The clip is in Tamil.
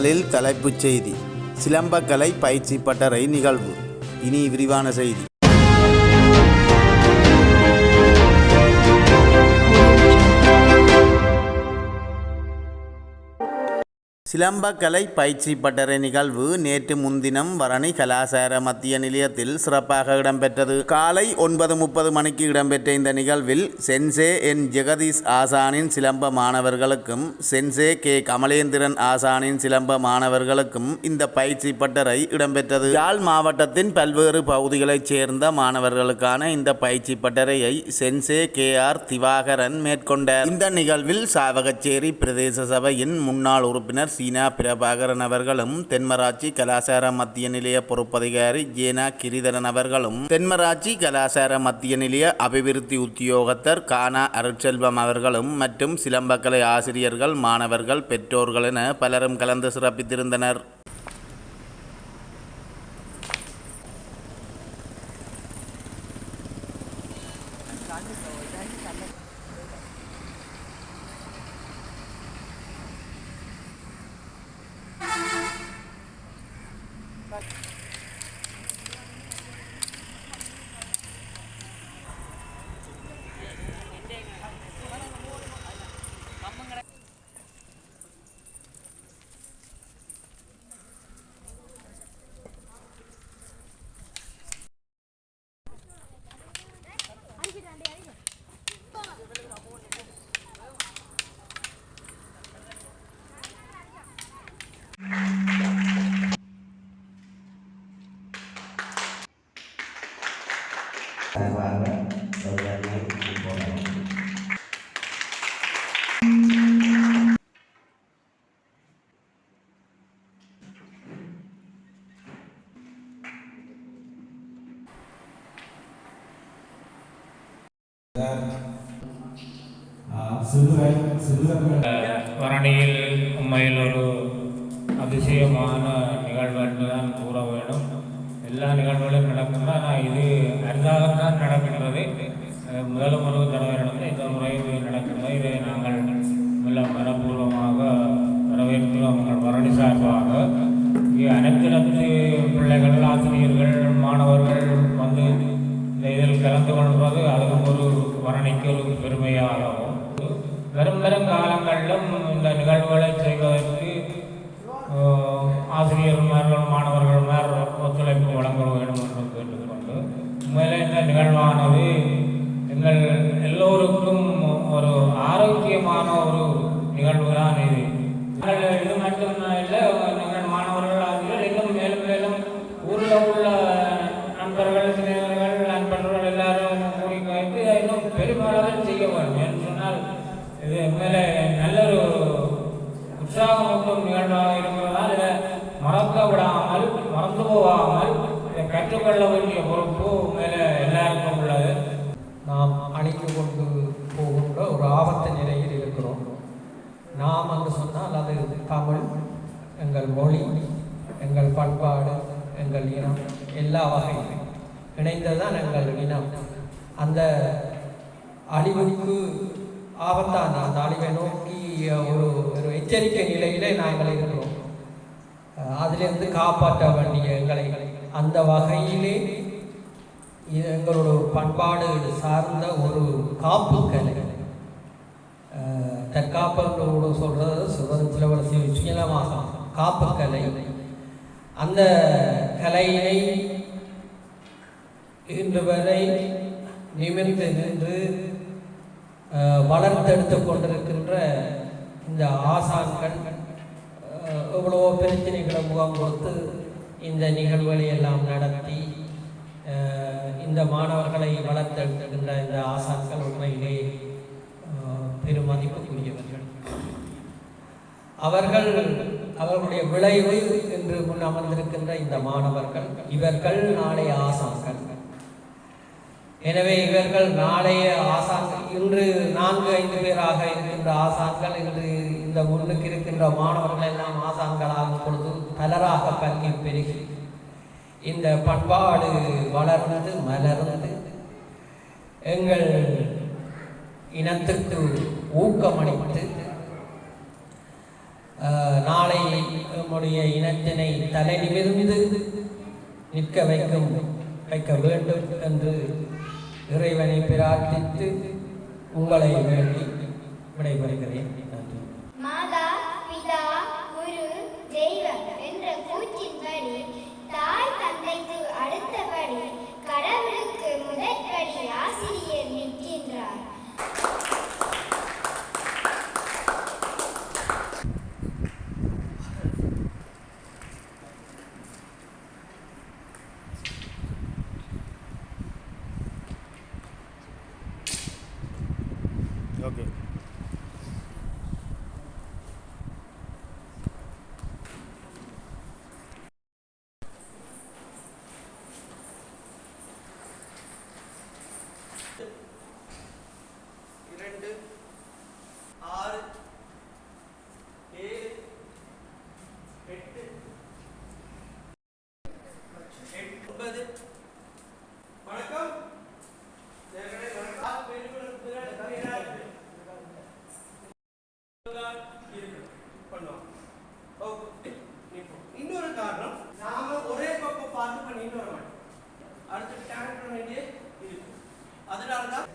முதலில் தலைப்புச் செய்தி. சிலம்பக்கலை பயிற்சி பட்டறை நிகழ்வு. இனி விரிவான செய்தி. சிலம்பக்கலை பயிற்சி பட்டறை நிகழ்வு நேற்று முன்தினம் வரணி கலாசார மத்திய நிலையத்தில் சிறப்பாக இடம்பெற்றது. காலை ஒன்பது முப்பது மணிக்கு இடம்பெற்ற இந்த நிகழ்வில் சென்சே என் ஜெகதீஷ் ஆசானின் சிலம்ப மாணவர்களுக்கும் சென்சே கே கமலேந்திரன் ஆசானின் சிலம்ப மாணவர்களுக்கும் இந்த பயிற்சி பட்டறை இடம்பெற்றது. யாழ் மாவட்டத்தின் பல்வேறு பகுதிகளைச் சேர்ந்த மாணவர்களுக்கான இந்த பயிற்சி பட்டறையை சென்சே கே ஆர் திவாகரன் மேற்கொண்டார். இந்த நிகழ்வில் சாவகச்சேரி பிரதேச சபையின் முன்னாள் உறுப்பினர் சீனா பிரபாகரன் அவர்களும் தென்மராட்சி கலாசார மத்திய நிலைய பொறுப்பதிகாரி ஜேனா கிரிதரன் அவர்களும் தென்மராட்சி கலாசார மத்திய நிலைய அபிவிருத்தி உத்தியோகத்தர் கானா அருட்செல்வம் அவர்களும் மற்றும் சிலம்பக்கலை ஆசிரியர்கள் மாணவர்கள் பெற்றோர்கள் என பலரும் கலந்து சிறப்பித்திருந்தனர். வரணியில் உண்மையில் ஒரு அதிசயமான நிகழ்வு என்று தான் கூற வேண்டும் எல்லா நிகழ்வுகளும் நடக்கின்றன ஆனால் இது அரிதாகத்தான் நடக்கின்றது. முதல் முறை தடவை நடந்தது இந்த முறை நடக்கின்றது. இதை நாங்கள் மிக மனப்பூர்வமாக வரவேற்கிறோம். உங்கள் வரணி சார்பாக. அனைத்து பிள்ளைகள் ஆசிரியர்கள் மாணவர்கள் வந்து இந்த இதில் கலந்து கொள்வது அதுவும் ஒரு வரணிக்கு ஒரு பெருமையாகவும். வரும் வரும் காலங்களிலும் இந்த நிகழ்வுகளை செய்வதற்கு உண்மையிலே இந்த நிகழ்வானது எங்கள் எல்லோருக்கும் ஒரு ஆரோக்கியமான ஒரு நிகழ்வு தான் இது இது மட்டும் இல்லை எங்கள் மாணவர்கள் ஆசிரியர்கள் இன்னும் மேலும் மேலும் ஊரில் உள்ள நண்பர்கள் சிறியவர்கள் நண்பர்கள் எல்லாரும் கூடி வைத்து இன்னும் பெருமளவில் செய்ய வேண்டும். என்று சொன்னால் இது மேலே நல்ல ஒரு உற்சாகமூட்டும் நிகழ்வாக இருக்கிறதால் இதை மறக்க விடாமல் மறந்து போகாமல் கற்றுக்கொள்ள வேண்டிய பொறுப்பு மேலே எல்லாருக்கும் உள்ளது நாம் அழித்து கொண்டு போகின்ற ஒரு ஆபத்து நிலையில் இருக்கிறோம். நாம் என்று சொன்னால் அது தமிழ் எங்கள் மொழி எங்கள் பண்பாடு எங்கள் இனம் எல்லா வகையும் இணைந்ததுதான் எங்கள் இனம். அந்த அழிவுக்கு ஆபத்தான அந்த அழிவை நோக்கி ஒரு ஒரு எச்சரிக்கை நிலையிலே நாங்கள் இருக்கிறோம். அதிலிருந்து காப்பாற்ற வேண்டிய எங்களை அந்த வகையிலே இது எங்களோட ஒரு பண்பாடு சார்ந்த ஒரு காப்பு கலை. அஹ் தற்காப்போடு சொல்கிறது சுதந்திர வளர்ச்சி சுயலமாக காப்பு கலை. அந்த கலையினை இன்று வரை நிமிர்ந்து நின்று வளர்த்தெடுத்து கொண்டிருக்கின்ற இந்த ஆசான்கள் அஹ், எவ்வளவோ பிரச்சனைகளை முகம் கொடுத்து இந்த நிகழ்வுகளை எல்லாம் நடத்தி இந்த மாணவர்களை வளர்த்தெடுக்கின்ற இந்த ஆசான்கள் உண்மையிலே பெருமதிப்புக்குரியவர்கள். அவர்கள் அவர்களுடைய விளைவு என்று முன் அமர்ந்திருக்கின்ற இந்த மாணவர்கள் இவர்கள் நாளைய ஆசான்கள். எனவே இவர்கள் நாளைய ஆசான் இன்று நான்கு ஐந்து பேராக இருக்கின்ற ஆசான்கள் இன்று இந்த ஊருக்கு இருக்கின்ற மாணவர்கள் எல்லாம் ஆசான்களாகும் பொழுது பலராக பங்கி பெருகி இந்த பண்பாடு வளர்ந்து மலர்ந்து எங்கள் இனத்துக்கு ஊக்கமளித்து நாளை நம்முடைய இனத்தினை தலை நிமிர்ந்து நிற்க வைக்கும் வைக்க வேண்டும் என்று இறைவனை பிரார்த்தித்து உங்களை வேண்டி விடைபெறுகிறேன். വേണ്ടി അതിനർത്ഥം